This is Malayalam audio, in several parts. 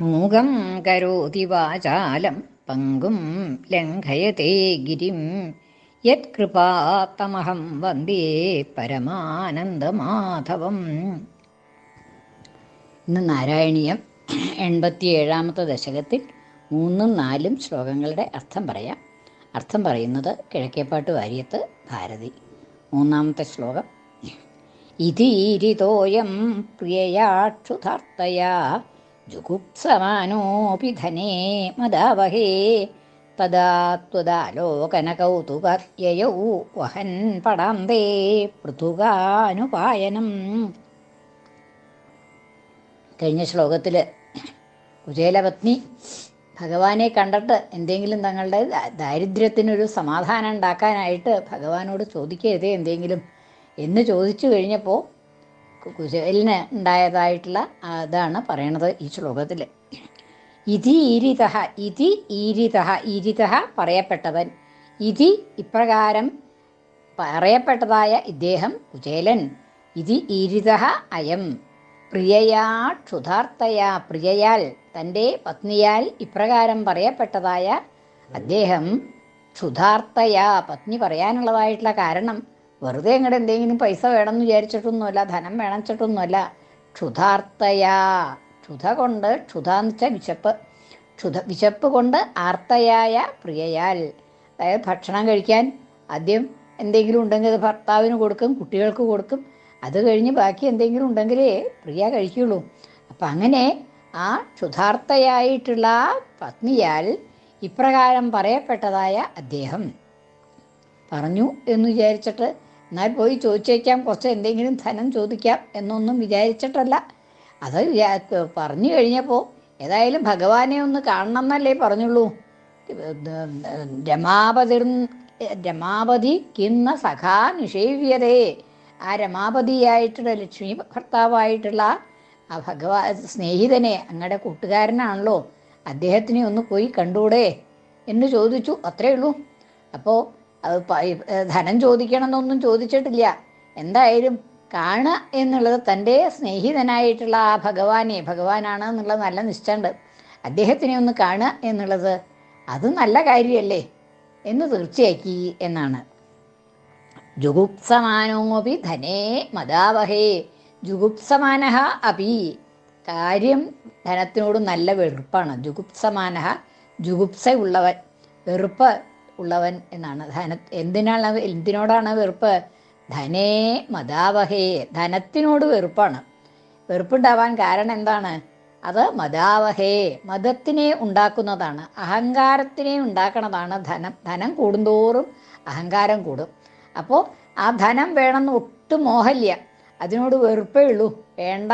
മൂകം കരോതി വാചാലം പങ്കും ലംഘയത്തെ ഗിരിം. യത്കൃപാത്തമഹം വന്ദേ പരമാനന്ദമാധവം. ഇന്ന് നാരായണീയം എൺപത്തിയേഴാമത്തെ ദശകത്തിൽ മൂന്നും നാലും ശ്ലോകങ്ങളുടെ അർത്ഥം പറയാം. അർത്ഥം പറയുന്നത് കിഴക്കേപ്പാട്ട് വാര്യത്ത് ഭാരതി. മൂന്നാമത്തെ ശ്ലോകം. ഇതീരിതോയം പ്രിയയാക്ഷുതാർത്തയാ ജുഗുപ്സമാനോപി ധനേ മദാവഹേ തദാ ത്വദാലോകനകൗതുകയയൗ വഹൻ പടാന്തേ പൃഥുകാനുപായനം കഴിഞ്ഞ ശ്ലോകത്തിൽ കുചേലപത്നി ഭഗവാനെ കണ്ടിട്ട് എന്തെങ്കിലും തങ്ങളുടെ ദാരിദ്ര്യത്തിനൊരു സമാധാനം ഉണ്ടാക്കാനായിട്ട് ഭഗവാനോട് ചോദിക്കരുതേ എന്തെങ്കിലും എന്ന് ചോദിച്ചു കഴിഞ്ഞപ്പോൾ കുചേലിന് ഉണ്ടായതായിട്ടുള്ള അതാണ് പറയണത് ഈ ശ്ലോകത്തിൽ ഇതി ഈരിത ഇതി ഈരിത ഈരിത പറയപ്പെട്ടവൻ. ഇതി ഇപ്രകാരം പറയപ്പെട്ടതായ ഇദ്ദേഹം കുചേലൻ. ഇതി ഈരിത അയം. പ്രിയയാ ക്ഷുധാർത്ഥയാ പ്രിയയാൽ തന്റെ പത്നിയാൽ ഇപ്രകാരം പറയപ്പെട്ടതായ അദ്ദേഹം ക്ഷുധാർത്ഥയാ പത്നി പറയാനുള്ളതായിട്ടുള്ള കാരണം വെറുതെ ഇങ്ങോട്ട് എന്തെങ്കിലും പൈസ വേണമെന്ന് വിചാരിച്ചിട്ടൊന്നുമല്ല ധനം വേണിച്ചിട്ടൊന്നുമല്ല. ക്ഷുധാർത്തയാ. ക്ഷുധ കൊണ്ട് ക്ഷുധ എന്ന് വെച്ചാൽ വിശപ്പ്. ക്ഷുധ വിശപ്പ് കൊണ്ട് ആർത്തയായ പ്രിയയാൽ. അതായത് ഭക്ഷണം കഴിക്കാൻ ആദ്യം എന്തെങ്കിലും ഉണ്ടെങ്കിൽ അത് ഭർത്താവിന് കൊടുക്കും കുട്ടികൾക്ക് കൊടുക്കും. അത് കഴിഞ്ഞ് ബാക്കി എന്തെങ്കിലും ഉണ്ടെങ്കിലേ പ്രിയ കഴിക്കുള്ളൂ. അപ്പം അങ്ങനെ ആ ക്ഷുധാർത്ഥയായിട്ടുള്ള പത്നിയാൽ ഇപ്രകാരം പറയപ്പെട്ടതായ അദ്ദേഹം. പറഞ്ഞു എന്ന് വിചാരിച്ചിട്ട് എന്നാൽ പോയി ചോദിച്ചേക്കാം കുറച്ച് എന്തെങ്കിലും ധനം ചോദിക്കാം എന്നൊന്നും വിചാരിച്ചിട്ടല്ല. അത് പറഞ്ഞു കഴിഞ്ഞപ്പോൾ ഏതായാലും ഭഗവാനെ ഒന്ന് കാണണം എന്നല്ലേ പറഞ്ഞുള്ളൂ രമാപതിർ രമാപതി കിന്ന സഖാ നിഷേവ്യതേ. ആ രമാപതിയായിട്ടുള്ള ലക്ഷ്മി ഭർത്താവായിട്ടുള്ള ആ ഭഗവാ സ്നേഹിതനെ അങ്ങടെ കൂട്ടുകാരനാണല്ലോ. അദ്ദേഹത്തിനെ ഒന്ന് പോയി കണ്ടൂടെ എന്ന് ചോദിച്ചു. അത്രേ ഉള്ളൂ. അപ്പോൾ അത് ധനം ചോദിക്കണം ധനം ചോദിക്കണമെന്നൊന്നും ചോദിച്ചിട്ടില്ല. എന്തായാലും കാണുക എന്നുള്ളത് തന്റെ സ്നേഹിതനായിട്ടുള്ള ആ ഭഗവാനെ ഭഗവാനാണ് എന്നുള്ളത് നല്ല നിശ്ചയമുണ്ട്. അദ്ദേഹത്തിനെ ഒന്ന് കാണുക എന്നുള്ളത് അത് നല്ല കാര്യമല്ലേ എന്ന് തീർച്ചയാക്കി എന്നാണ്. ജുഗുപ്സമാനോപി ധനേ മദാവഹേ. ജുഗുപ്സമാനഃ അപി കാര്യം ധനത്തിനോട് നല്ല വെറുപ്പാണ്. ജുഗുപ്സമാനഃ ജുഗുപ്സ ഉള്ളവൻ വെറുപ്പ് ഉള്ളവൻ എന്നാണ്. ധന എന്തിനാണ് എന്തിനോടാണ് വെറുപ്പ്? ധനേ മതാവഹേ ധനത്തിനോട് വെറുപ്പാണ്. വെറുപ്പുണ്ടാവാൻ കാരണം എന്താണ്? അത് മതാവഹേ മതത്തിനെ ഉണ്ടാക്കുന്നതാണ്. അഹങ്കാരത്തിനെ ഉണ്ടാക്കുന്നതാണ് ധനം. ധനം കൂടുന്തോറും അഹങ്കാരം കൂടും. അപ്പോൾ ആ ധനം വേണമെന്ന് ഒട്ടും മോഹമില്ല അതിനോട് വെറുപ്പേ ഉള്ളൂ. വേണ്ട.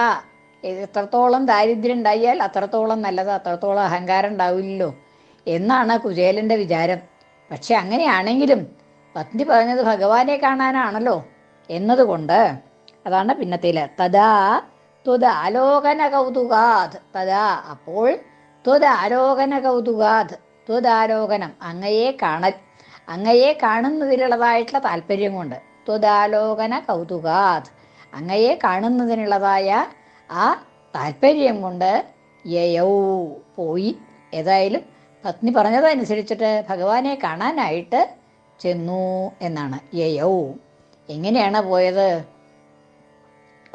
എത്രത്തോളം ദാരിദ്ര്യം ഉണ്ടായാൽ അത്രത്തോളം നല്ലത്. അത്രത്തോളം അഹങ്കാരം ഉണ്ടാവില്ലല്ലോ. എന്നാണ് കുചേലന്റെ വിചാരം. പക്ഷെ അങ്ങനെയാണെങ്കിലും പത്നി പറഞ്ഞത് ഭഗവാനെ കാണാനാണല്ലോ എന്നതുകൊണ്ട് അതാണ് പിന്നത്തേൽ. തഥാ ത്വദാലോകന കൗതുകാത് തഥാ അപ്പോൾ ത്വദാലോകന കൗതുകാത് ത്വതാലോകനം അങ്ങയെ കാണൽ. അങ്ങയെ കാണുന്നതിലുള്ളതായിട്ടുള്ള താല്പര്യം കൊണ്ട്. ത്വതാലോകന കൗതുകാത് അങ്ങയെ കാണുന്നതിനുള്ളതായ ആ താല്പര്യം കൊണ്ട് യയൗ പോയി. ഏതായാലും പത്നി പറഞ്ഞതനുസരിച്ചിട്ട് ഭഗവാനെ കാണാനായിട്ട് ചെന്നു എന്നാണ്. യയോ. എങ്ങനെയാണ് പോയത്?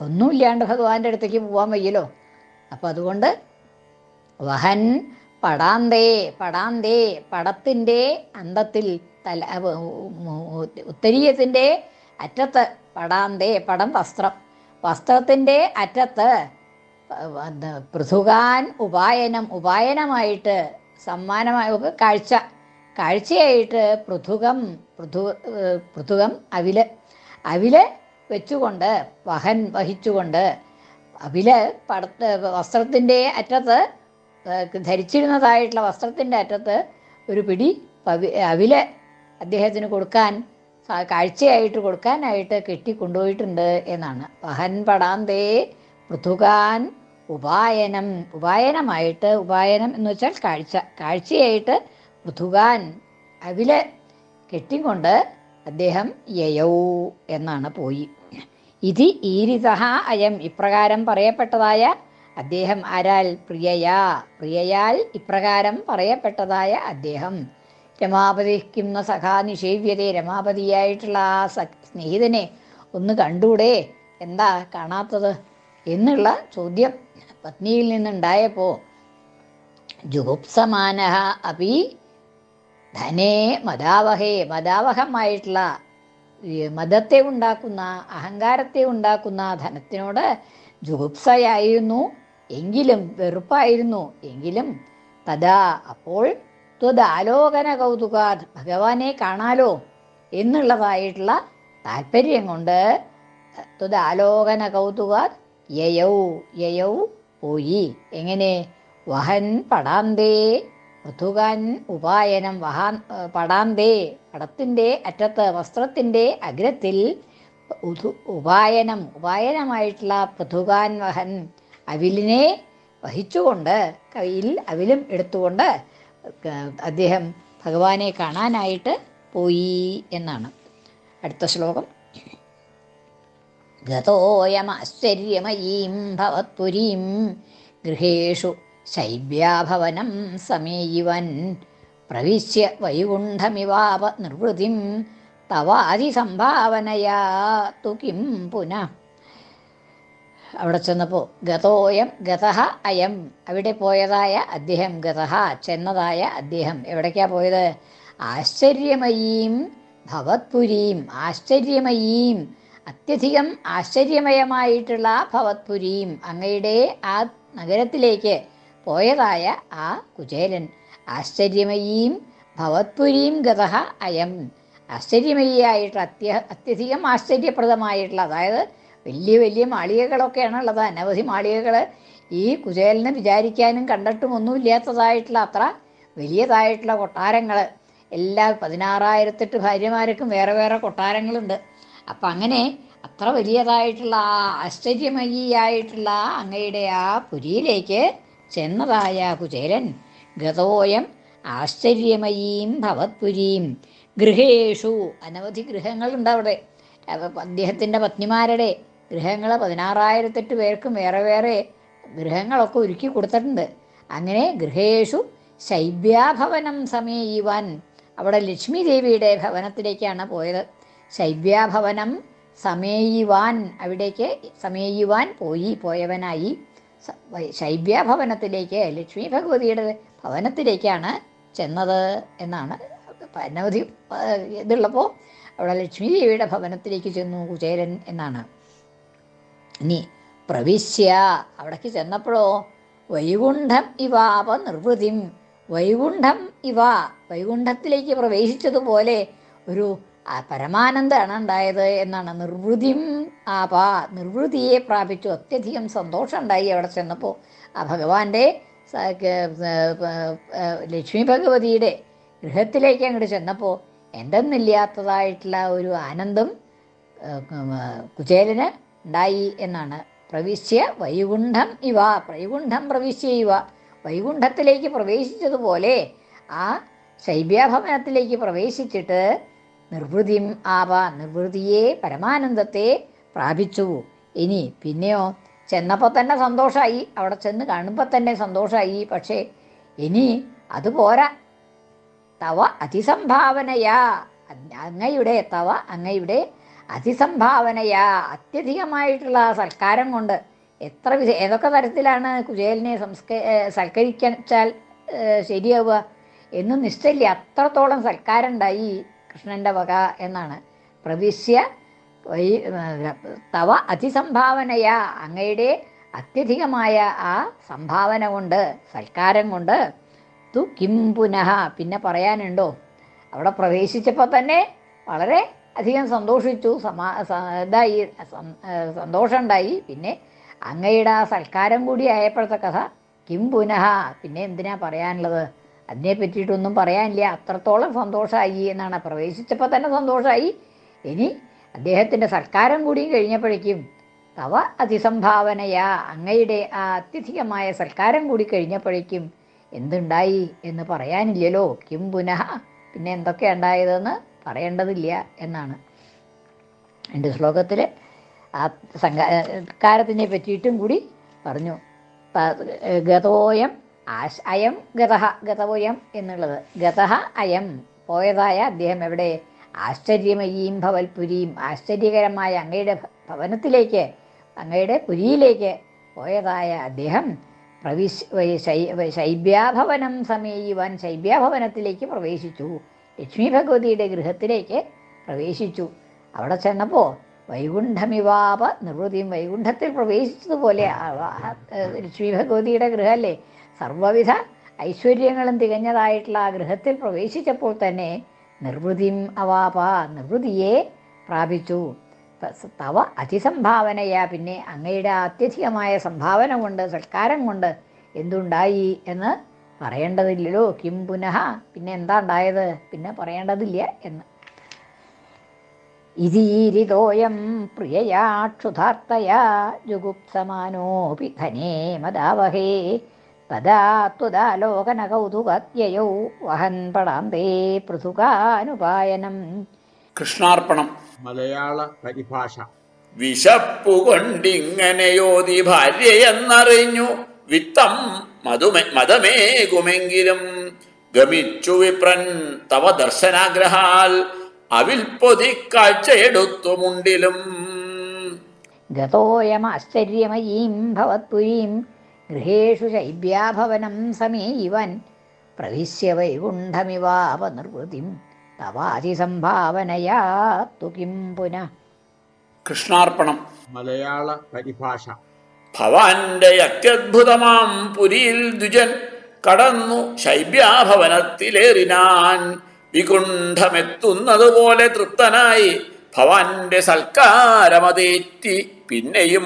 ഒന്നുമില്ലാണ്ട് ഭഗവാന്റെ അടുത്തേക്ക് പോകാൻ വയ്യല്ലോ. അപ്പം അതുകൊണ്ട് വഹൻ പടാന്തേ പടാന്തേ പടത്തിന്റെ അന്തത്തിൽ തല ഉത്തരീയത്തിന്റെ അറ്റത്ത് പടാന്തേ പടം വസ്ത്രം. വസ്ത്രത്തിന്റെ അറ്റത്ത് പൃഥുകാൻ ഉപായനം ഉപായനമായിട്ട് സമ്മാനമായി കാഴ്ച. കാഴ്ചയായിട്ട് പൃഥുകം പൃഥു പൃഥുകം അവിൽ അവിൽ വെച്ചുകൊണ്ട് വഹൻ വഹിച്ചുകൊണ്ട് അവിൽ പടത്ത് വസ്ത്രത്തിന്റെ അറ്റത്ത് ധരിച്ചിരുന്നതായിട്ടുള്ള വസ്ത്രത്തിന്റെ അറ്റത്ത് ഒരു പിടി പവി അവിൽ അദ്ദേഹത്തിന് കൊടുക്കാൻ കാഴ്ചയായിട്ട് കൊടുക്കാനായിട്ട് കെട്ടി കൊണ്ടുപോയിട്ടുണ്ട് എന്നാണ്. വഹൻ പടാന്തേ പൃഥുകാൻ ഉപായനം ഉപായനമായിട്ട് ഉപായനം എന്ന് വെച്ചാൽ കാഴ്ച. കാഴ്ചയായിട്ട് പൃഥുകാൻ അവിൽ കെട്ടിക്കൊണ്ട് അദ്ദേഹം യയൗ എന്നാണ് പോയി. ഇതി ഈരിതഹ അയം ഇപ്രകാരം പറയപ്പെട്ടതായ അദ്ദേഹം ആരാൽ പ്രിയയാ പ്രിയയാൽ ഇപ്രകാരം പറയപ്പെട്ടതായ അദ്ദേഹം. രമാപതി രമാപതിക്കുന്ന സഖാ നിഷേവ്യതേ രമാപതിയായിട്ടുള്ള ആ സ സ്നേഹിതനെ ഒന്ന് കണ്ടൂടെ. എന്താ കാണാത്തത്? എന്നുള്ള ചോദ്യം പത്നിയിൽ നിന്നുണ്ടായപ്പോൾ ജുഗുപ്സമാന അപി ധനേ മതാവഹേ മതാവഹമായിട്ടുള്ള മതത്തെ ഉണ്ടാക്കുന്ന അഹങ്കാരത്തെ ഉണ്ടാക്കുന്ന ധനത്തിനോട് ജുഗുപ്സയായിരുന്നു എങ്കിലും വെറുപ്പായിരുന്നു. എങ്കിലും തഥാ അപ്പോൾ ത്വദാലോകന കൗതുക ഭഗവാനെ കാണാലോ എന്നുള്ളതായിട്ടുള്ള താല്പര്യം കൊണ്ട് ത്വദാലോകന കൗതുക യയൗ യയൗ പോയി. എങ്ങനെ? വഹൻ പടാന്തേ മധുകാൻ ഉപായനം വഹാൻ പടാന്തേ. പടത്തിന്റെ അറ്റത്ത് വസ്ത്രത്തിന്റെ അഗ്രത്തിൽ ഉപായനം ഉപായനമായിട്ടുള്ള പൃഥുകാൻ വഹൻ അവിലിനെ വഹിച്ചുകൊണ്ട് കയ്യിൽ അവിലും എടുത്തുകൊണ്ട് അദ്ദേഹം ഭഗവാനെ കാണാനായിട്ട് പോയി എന്നാണ്. അടുത്ത ശ്ലോകം. ഗതോയമാശ്ചര്യമയീം ഭവത്പുരീം. ഗൃഹേഷു ശൈബ്യാഭവനം സമേയുവൻ. പ്രവിശ്യ വൈകുണ്ഠമിവാപ നിർവൃതിം. തവാതിസംഭാവനയാ തു കിം പുനഃ. അവിടെ ചെന്നപ്പോൾ ഗതോയം ഗതഹ അയം. അവിടെ പോയതായ അദ്ദേഹം ഗതഹ ചെന്നതായ അദ്ദേഹം. എവിടേക്കാ പോയത്? ആശ്ചര്യമയീം ഭവത്പുരീം. ആശ്ചര്യമയീം അത്യധികം ആശ്ചര്യമയമായിട്ടുള്ള ഭവത്പുരിയും അങ്ങയുടെ ആ നഗരത്തിലേക്ക് പോയതായ ആ കുചേലൻ. ആശ്ചര്യമയീം ഭവത്പുരീം ഗതഹ അയം. ആശ്ചര്യമയായിട്ട് അത്യ അത്യധികം ആശ്ചര്യപ്രദമായിട്ടുള്ള അതായത് വലിയ വലിയ മാളികകളൊക്കെയാണുള്ളത്. അനവധി മാളികകൾ ഈ കുചേലിനെ വിചാരിക്കാനും കണ്ടിട്ടും ഒന്നുമില്ലാത്തതായിട്ടുള്ള അത്ര വലിയതായിട്ടുള്ള കൊട്ടാരങ്ങൾ. എല്ലാ പതിനാറായിരത്തെട്ട് ഭാര്യമാർക്കും വേറെ വേറെ കൊട്ടാരങ്ങളുണ്ട്. അപ്പം അങ്ങനെ അത്ര വലിയതായിട്ടുള്ള ആ ആശ്ചര്യമയിയായിട്ടുള്ള അങ്ങയുടെ ആ പുരിയിലേക്ക് ചെന്നതായ കുചേരൻ ഗതോയം ആശ്ചര്യമയീം ഭവത്പുരീം. ഗൃഹേഷു അനവധി ഗൃഹങ്ങളുണ്ട് അവിടെ. അവ- അദ്ദേഹത്തിന്റെ പത്നിമാരുടെ ഗൃഹങ്ങൾ പതിനാറായിരത്തെട്ട് പേർക്കും വേറെ വേറെ ഗൃഹങ്ങളൊക്കെ ഒരുക്കി കൊടുത്തിട്ടുണ്ട്. അങ്ങനെ ഗൃഹേഷു ശൈബ്യാഭവനം സമേയുവാൻ അവിടെ ലക്ഷ്മി ദേവിയുടെ ഭവനത്തിലേക്കാണ് പോയത്. ശൈബ്യാഭവനം സമേയുവാൻ. അവിടേക്ക് സമേയുവാൻ പോയി പോയവനായി. ശൈവ്യാഭവനത്തിലേക്ക് ലക്ഷ്മി ഭഗവതിയുടെ ഭവനത്തിലേക്കാണ് ചെന്നത് എന്നാണ് ആ, ഇതുള്ളപ്പോൾ അവിടെ ലക്ഷ്മി ദേവിയുടെ ഭവനത്തിലേക്ക് ചെന്നു കുചേരൻ എന്നാണ്. ഇനി പ്രവിശ്യ അവിടേക്ക് ചെന്നപ്പോഴോ വൈകുണ്ഠം ഇവാപ നിർവൃതിം വൈകുണ്ഠം ഇവ വൈകുണ്ഠത്തിലേക്ക് പ്രവേശിച്ചതുപോലെ ഒരു ആ, പരമാനന്ദമാണ് ഉണ്ടായത് എന്നാണ് നിർവൃതിം ആപ നിർവൃതിയെ പ്രാപിച്ചു. അത്യധികം സന്തോഷം ഉണ്ടായി അവിടെ ചെന്നപ്പോൾ. ആ ഭഗവാന്റെ ലക്ഷ്മി ഭഗവതിയുടെ ഗൃഹത്തിലേക്ക് അങ്ങോട്ട് ചെന്നപ്പോൾ എന്തെന്നില്ലാത്തതായിട്ടുള്ള ഒരു ആനന്ദം കുചേലന് ഉണ്ടായി എന്നാണ്. പ്രവിശ്യ വൈകുണ്ഠം ഇവ വൈകുണ്ഠം പ്രവിശ്യ ഇവ. വൈകുണ്ഠത്തിലേക്ക് പ്രവേശിച്ചതുപോലെ ആ ശൈബ്യാഭവനത്തിലേക്ക് പ്രവേശിച്ചിട്ട് നിർവൃതിം ആവ നിർവൃതിയെ പരമാനന്ദത്തെ പ്രാപിച്ചു. ഇനി പിന്നെയോ ചെന്നപ്പോൾ തന്നെ സന്തോഷമായി അവിടെ ചെന്ന് കാണുമ്പോൾ തന്നെ സന്തോഷമായി പക്ഷേ ഇനി അതുപോരാ തവ അതിസംഭാവനയാ. അങ്ങയുടെ തവ അങ്ങയുടെ അതിസംഭാവനയാ. അത്യധികമായിട്ടുള്ള സൽക്കാരം കൊണ്ട് എത്ര വിധ ഏതൊക്കെ തരത്തിലാണ് കുചേലിനെ സംസ്ക സൽക്കരിക്കാൻ ശരിയാവുക? എന്ന് നിശ്ചയില്ല? അത്രത്തോളം സൽക്കാരം ഉണ്ടായി. കൃഷ്ണന്റെ വക എന്നാണ്. പ്രവിശ്യ തവ അതിസംഭാവനയാ. അങ്ങയുടെ അത്യധികമായ ആ സംഭാവന കൊണ്ട് സൽക്കാരം കൊണ്ട് തു കിം പുനഃ. പിന്നെ പറയാനുണ്ടോ? അവിടെ പ്രവേശിച്ചപ്പോൾ തന്നെ വളരെ അധികം സന്തോഷിച്ചു. സമാ ഇതായി സന്തോഷമുണ്ടായി. പിന്നെ അങ്ങയുടെ ആ സൽക്കാരം കൂടി ആയപ്പോഴത്തെ കഥ കിം പുനഃ. പിന്നെ എന്തിനാ പറയാനുള്ളത്? അതിനെ പറ്റിയിട്ടൊന്നും പറയാനില്ല. അത്രത്തോളം സന്തോഷമായി എന്നാണ്. പ്രവേശിച്ചപ്പോൾ തന്നെ സന്തോഷമായി ഇനി അദ്ദേഹത്തിന്റെ സൽക്കാരം കൂടി കഴിഞ്ഞപ്പോഴേക്കും തവ അതിസംഭാവനയാ അങ്ങയുടെ ആ അത്യധികമായ സൽക്കാരം കൂടി കഴിഞ്ഞപ്പോഴേക്കും എന്തുണ്ടായി എന്ന് പറയാനില്ലല്ലോ. കിം പുനഃ പിന്നെ എന്തൊക്കെ ഉണ്ടായതെന്ന് പറയേണ്ടതില്ല എന്നാണ്. എന്റെ ശ്ലോകത്തിൽ ആ സംഘാരത്തിനെ പറ്റിയിട്ടും കൂടി പറഞ്ഞു. ഗതോയം ആശ് അയം ഗതഹ ഗതോയം എന്നുള്ളത്. ഗതഹ അയം പോയതായ അദ്ദേഹം എവിടെ? ആശ്ചര്യമയീം ഭവൽപുരിയും ആശ്ചര്യകരമായ അങ്ങയുടെ ഭവനത്തിലേക്ക് അങ്ങയുടെ പുരിയിലേക്ക് പോയതായ അദ്ദേഹം പ്രവിശ് ശൈബ്യാഭവനം സമീയുവാൻ ശൈബ്യാഭവനത്തിലേക്ക് പ്രവേശിച്ചു. ലക്ഷ്മി ഭഗവതിയുടെ ഗൃഹത്തിലേക്ക് പ്രവേശിച്ചു. അവിടെ ചെന്നപ്പോൾ വൈകുണ്ഠമിവാപ നിർവൃതിയും വൈകുണ്ഠത്തിൽ പ്രവേശിച്ചതുപോലെ ലക്ഷ്മി ഭഗവതിയുടെ ഗൃഹമല്ലേ സർവവിധ ഐശ്വര്യങ്ങളും തികഞ്ഞതായിട്ടുള്ള ആ ഗൃഹത്തിൽ പ്രവേശിച്ചപ്പോൾ തന്നെ നിർവൃതിം അവാപ നിർവൃതിയെ പ്രാപിച്ചു. തവ അതിസംഭാവനയാ. പിന്നെ അങ്ങയുടെ അത്യധികമായ സംഭാവന കൊണ്ട് സൽക്കാരം കൊണ്ട് എന്തുണ്ടായി എന്ന് പറയേണ്ടതില്ലല്ലോ. കിം പുനഃ പിന്നെ എന്താ ഉണ്ടായത്? പിന്നെ പറയേണ്ടതില്ല എന്ന്. ഇതീരിതോയം പ്രിയയാ ക്ഷുധാർത്തയാ ജുഗുപ്സമാനോപി ധനേ മദാവഹേ. തദാ ത്വദാലോകന കൗതുകത്യയൗ വഹൻ പടാന്തേ പൃഥുകാനുപായനം. കൃഷ്ണാർപ്പണം. മലയാള പരിഭാഷ. വിശപ്പു കൊണ്ടിങ്ങനെയോതി ഭാര്യയെന്നറിഞ്ഞു. വിത്തം മധുമേ മതമേകുമെങ്കിലും ഗമിച്ചു വിപ്രൻ തവ ദർശനാഗ്രഹാൽ അവിൽ പൊതി കാഴ്ചയെടുത്തു മുണ്ടിലും. ഗതോയമാശ്ചര്യമയീം ഭവത്പുരീം ഗൃഹേഷു ശൈബ്യാഭവനം സമീവൻ. പ്രവിശ്യ വൈകുണ്ഠമിവാപ നിർവൃതിം തവാതിസംഭാവനയാ തുകിം പുനഃ. കൃഷ്ണാർപ്പണം. മലയാള പരിഭാഷ. ഭവാന്റെ അത്യത്ഭുതമാം പുരിയിൽ ദ്വിജൻ കടന്നു ശൈബ്യാഭവനത്തിലേറിനാൻ വികുണ്ഠമെത്തുന്നതുപോലെ തൃപ്തനായി ഭവാന്റെ സൽക്കാരമതേറ്റി പിന്നെയും